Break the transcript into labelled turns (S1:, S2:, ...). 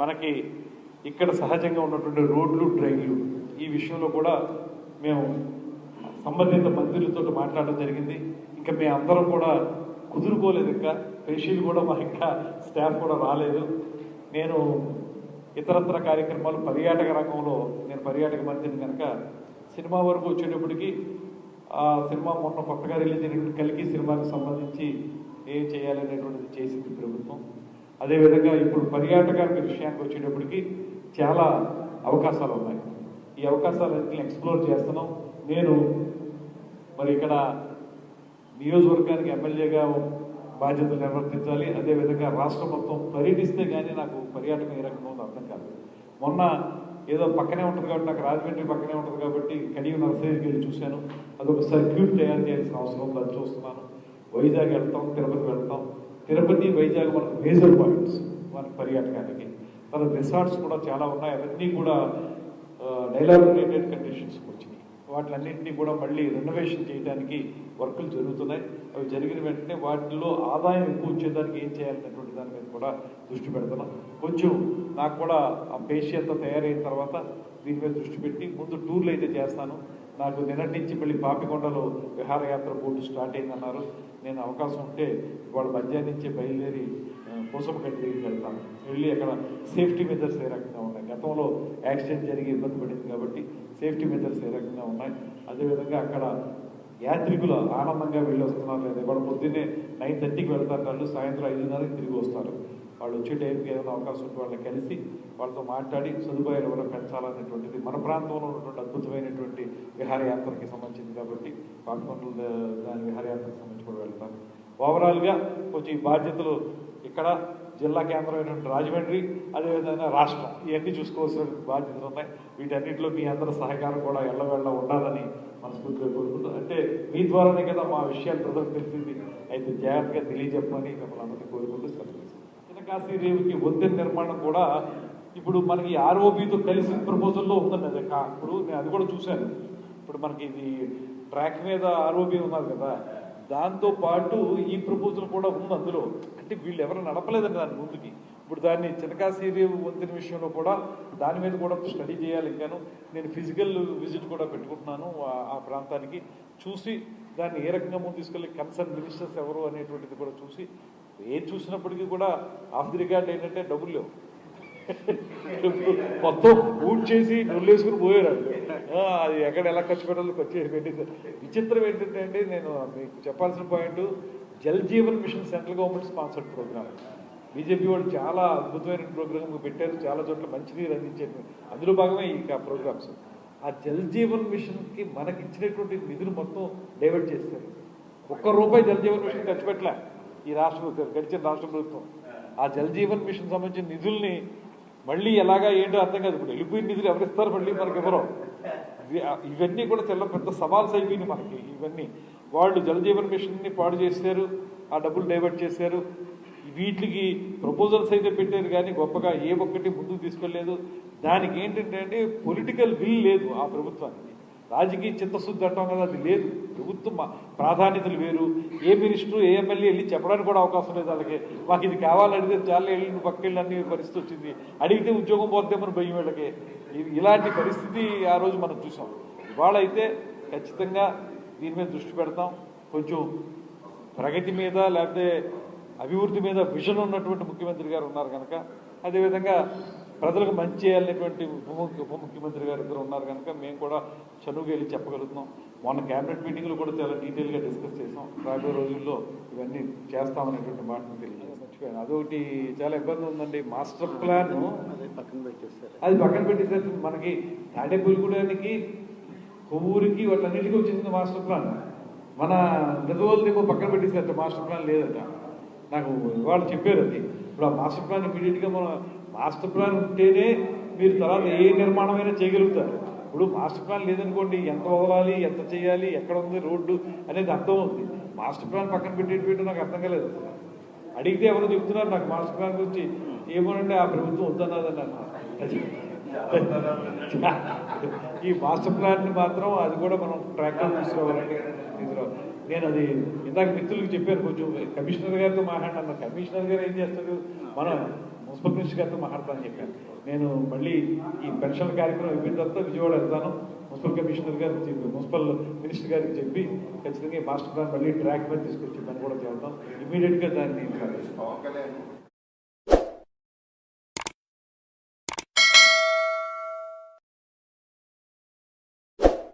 S1: మనకి ఇక్కడ సహజంగా ఉన్నటువంటి రోడ్లు డ్రైన్లు ఈ విషయంలో కూడా మేము సంబంధిత మంత్రులతో మాట్లాడడం జరిగింది. ఇంకా మేము అందరం కూడా కుదురుకోలేదు ఇంకా. పేషీలు కూడా మా ఇంకా స్టాఫ్ కూడా రాలేదు. నేను ఇతరత్ర కార్యక్రమాలు పర్యాటక రంగంలో నేను పర్యాటక మంత్రిని కనుక సినిమా వరకు వచ్చేటప్పటికి ఆ సినిమా మొన్న కొత్తగా రిలీజ్ అయినటువంటి కలికి సినిమాకి సంబంధించి ఏం చేయాలనేటువంటిది చేసింది ప్రభుత్వం. అదేవిధంగా ఇప్పుడు పర్యాటకానికి విషయానికి వచ్చేటప్పటికి చాలా అవకాశాలు ఉన్నాయి ఈ అవకాశాలన్నింటిని ఎక్స్ప్లోర్ చేస్తున్నాం. నేను మరి ఇక్కడ నియోజకవర్గానికి ఎమ్మెల్యేగా బాధ్యతలు నిర్వర్తించాలి. అదేవిధంగా రాష్ట్ర మొత్తం పర్యటిస్తే కానీ నాకు పర్యాటకం ఏ రకంగా ఉందో అర్థం కాదు. మొన్న ఏదో పక్కనే ఉంటుంది కాబట్టి నాకు రాజమండ్రి పక్కనే ఉంటుంది కాబట్టి కడియం నర్సరీకి వెళ్ళి చూశాను. అదొక సర్క్యూట్ తయారు చేయాల్సిన అవసరం ఉందని చూస్తున్నాను. వైజాగ్ వెళ్తాం తిరుపతి వెళ్తాం. తిరుపతి వైజాగ్ మనకు మేజర్ పాయింట్స్ మన పర్యాటకానికి. తర్వాత రిసార్ట్స్ కూడా చాలా ఉన్నాయి. అవన్నీ కూడా డైలాబరేటెడ్ కండిషన్స్ వచ్చినాయి. వాటిలన్నింటినీ కూడా మళ్ళీ రెనోవేషన్ చేయడానికి వర్కులు జరుగుతున్నాయి. అవి జరిగిన వెంటనే వాటిలో ఆదాయం ఎక్కువ వచ్చేదానికి ఏం చేయాలనేటువంటి దాని మీద కూడా దృష్టి పెడుతున్నాం. కొంచెం నాకు కూడా ఆ పేషి తయారైన తర్వాత దీని మీద దృష్టి పెట్టి ముందు టూర్లు అయితే చేస్తాను. నాకు నిన్నటి నుంచి మళ్ళీ పాపికొండలో విహారయాత్ర బోర్డు స్టార్ట్ అయిందన్నారు. నేను అవకాశం ఉంటే ఇవాళ మధ్యాహ్నం నుంచి బయలుదేరి పూసపగడ్డి దగ్గరికి వెళ్తాను. వెళ్ళి అక్కడ సేఫ్టీ మెజర్స్ ఏ రకంగా ఉన్నాయి. గతంలో యాక్సిడెంట్ జరిగి ఇబ్బంది పడింది కాబట్టి సేఫ్టీ మెజర్స్ ఏ రకంగా ఉన్నాయి. అదేవిధంగా అక్కడ యాత్రికులు ఆనందంగా వెళ్ళి వస్తున్నారు. లేదా ఇవాళ పొద్దున్నే నైన్ థర్టీకి వెళ్తారు. సాయంత్రం ఐదున్నరకి తిరిగి వస్తారు. వాళ్ళు వచ్చే టైంకి ఏదైనా అవకాశం ఉంటే వాళ్ళని కలిసి వాళ్ళతో మాట్లాడి సదుపాయాలు ఎవరో పెంచాలనేటువంటిది మన ప్రాంతంలో ఉన్నటువంటి అద్భుతమైనటువంటి విహారయాత్రకి సంబంధించింది కాబట్టి పాల్గొండల దాని విహారయాత్రకు సంబంధించి కూడా వెళ్తాను ఓవరాల్గా కొంచెం ఈ బాధ్యతలు ఇక్కడ జిల్లా కేంద్రమైనటువంటి రాజమండ్రి అదేవిధంగా రాష్ట్రం ఇవన్నీ చూసుకోవాల్సిన బాధ్యతలు ఉన్నాయి. వీటన్నిటిలో మీ అందరి సహకారం కూడా ఎల్లవెళ్ళ ఉండాలని మనస్ఫూర్తిగా కోరుకుంటూ అంటే మీ ద్వారానే కదా మా విషయాలు ప్రజలకు తెలిసింది. అయితే జాగ్రత్తగా తెలియజెప్పమని మిమ్మల్ని అందరికీ కోరుకుంటూ సెలవు. చిన్నకాశీ రేవుకి వంతెన నిర్మాణం కూడా ఇప్పుడు మనకి ఆర్ఓబితో కలిసి ప్రపోజల్లో ఉందండి అది కా- ఇప్పుడు నేను అది కూడా చూశాను. ఇప్పుడు మనకి ఇది ట్రాక్ మీద ఆర్ఓబి ఉన్నారు కదా దాంతో పాటు ఈ ప్రపోజల్ కూడా ఉంది అందులో. అంటే వీళ్ళు ఎవరు నడపలేదండి దాని ముందుకి. ఇప్పుడు దాన్ని చిన్నకాశీ రేవు వంతెన విషయంలో కూడా దాని మీద కూడా స్టడీ చేయాలి ఇంకాను. నేను ఫిజికల్ విజిట్ కూడా పెట్టుకుంటున్నాను ఆ- ఆ ప్రాంతానికి. చూసి దాన్ని ఏ రకంగా ముందు తీసుకెళ్ళి కన్సర్న్ మినిస్టర్స్ ఎవరు అనేటువంటిది కూడా చూసి ఏం చూసినప్పటికీ కూడా ఆఫ్ ది రికార్డ్ ఏంటంటే డబ్బులు లేవు. మొత్తం ఊడ్ చేసి నొల్లేసుకుని పోయారు అది ఎక్కడ ఎలా ఖర్చు పెట్టాలో ఖర్చు పెట్టింది విచిత్రం ఏంటంటే అండి నేను మీకు చెప్పాల్సిన point Jal Jeevan mission central government sponsored program. BJP వాళ్ళు చాలా అద్భుతమైన ప్రోగ్రామ్ పెట్టారు చాలా చోట్ల మంచినీరు అందించారు. అందులో భాగమే ఈ ప్రోగ్రామ్స్. ఆ జల్ జీవన్ మిషన్కి మనకి ఇచ్చినటువంటి నిధులు మొత్తం డైవర్ట్ చేస్తారు. ఒక్క రూపాయి జల్ జీవన్ మిషన్ ఖర్చు పెట్టలే. ఈ రాష్ట్ర గడిచిన రాష్ట్ర ప్రభుత్వం. ఆ జలజీవన్ మిషన్ సంబంధించిన నిధుల్ని మళ్ళీ ఎలాగా ఏంటో అర్థం కాదు. ఇప్పుడు వెళ్ళిపోయిన నిధులు ఎవరిస్తారు మళ్ళీ మనకి ఎవరో? ఇవన్నీ కూడా చాలా పెద్ద సవాల్స్ అయిపోయినాయి మనకి. ఇవన్నీ వాళ్ళు జలజీవన్ మిషన్ని పాడు చేశారు ఆ డబ్బులు డైవర్ట్ చేశారు. వీటికి ప్రపోజల్స్ అయితే పెట్టారు కానీ గొప్పగా ఏ ఒక్కటి ముందుకు తీసుకెళ్ళలేదు దానికి ఏంటంటే అండి పొలిటికల్ విల్ లేదు ఆ ప్రభుత్వానికి. రాజకీయ చిత్తశుద్ధి అంటాం కదా అది లేదు. ప్రభుత్వం ప్రాధాన్యతలు వేరు. ఏ మినిస్టరు ఏ ఎమ్మెల్యే వెళ్ళి చెప్పడానికి కూడా అవకాశం లేదు వాళ్ళకి. మాకు ఇది కావాలడితే చాలా వెళ్ళి పక్కెళ్ళి అన్ని పరిస్థితి వచ్చింది. అడిగితే ఉద్యోగం పోద్దేమని భయం వీళ్ళకి. ఇది- ఇలాంటి పరిస్థితి ఆ రోజు మనం చూసాం. ఇవాళ అయితే ఖచ్చితంగా దీని మీద దృష్టి పెడతాం. కొంచెం ప్రగతి మీద లేకపోతే అభివృద్ధి మీద విజన్ ఉన్నటువంటి ముఖ్యమంత్రి గారు ఉన్నారు కనుక అదేవిధంగా ప్రజలకు మంచి చేయాలనేటువంటి ఉప ముఖ్య- ఉప ముఖ్యమంత్రి గారు ఇద్దరు ఉన్నారు కనుక మేము కూడా చనువుగా వెళ్ళి చెప్పగలుగుతున్నాం. మొన్న క్యాబినెట్ మీటింగ్లో కూడా చాలా డీటెయిల్గా డిస్కస్ చేసాం రాబోయే రోజుల్లో ఇవన్నీ చేస్తామనేటువంటి మాటను తెలియజేస్తాం మర్చిపోయాను. అదొకటి చాలా ఇబ్బంది ఉందండి. మాస్టర్ ప్లాన్
S2: అదే పక్కన పెట్టేస్తారు
S1: అది పక్కన పెట్టేసరికి మనకి తాడేపల్లిగూడానికి కొవ్వూరికి వాటన్నిటికీ వచ్చింది మాస్టర్ ప్లాన్. మన నిజవల్దేమో పక్కన పెట్టేసరికి మాస్టర్ ప్లాన్ లేదట. నాకు వాళ్ళు చెప్పారు అది. ఇప్పుడు ఆ మాస్టర్ ప్లాన్ ఇమీడియట్గా మనం మాస్టర్ ప్లాన్ ఉంటేనే మీరు తర్వాత ఏ నిర్మాణమైనా చేయగలుగుతారు. ఇప్పుడు మాస్టర్ ప్లాన్ లేదనుకోండి ఎంత వదలాలి ఎంత చేయాలి ఎక్కడ ఉంది రోడ్డు అనేది అర్థం ఉంది. మాస్టర్ ప్లాన్ పక్కన పెట్టేటువంటి నాకు అర్థం కాలేదు. అడిగితే ఎవరు చెప్తున్నారు నాకు మాస్టర్ ప్లాన్ గురించి ఏమోనంటే ఆ ప్రభుత్వం వద్దన్నదని అన్నారు ఈ మాస్టర్ ప్లాన్ని మాత్రం అది కూడా మనం ట్రాక్ తీసుకోవాలండి తీసుకురావాలి. నేను అది ఇందాక మిత్రులకు చెప్పాను కొంచెం కమిషనర్ గారితో మాట్లాడాను కమిషనర్ గారు ఏం చేస్తారు? మనం మున్సిపల్ కమిషనర్ గారితో మాట్లాడతానని చెప్పాను నేను మళ్ళీ ఈ పెన్షన్ కార్యక్రమం అయిపోయిన తర్వాత విజయవాడ వెళ్తాను. మున్సిపల్ కమిషనర్ గారికి చెప్పి మున్సిపల్ మినిస్టర్ గారికి చెప్పి ఖచ్చితంగా మాస్టర్ ప్లాన్ మళ్ళీ ట్రాక్ మీద తీసుకొచ్చి దాన్ని కూడా చేద్దాం. ఇమీడియట్గా దాన్ని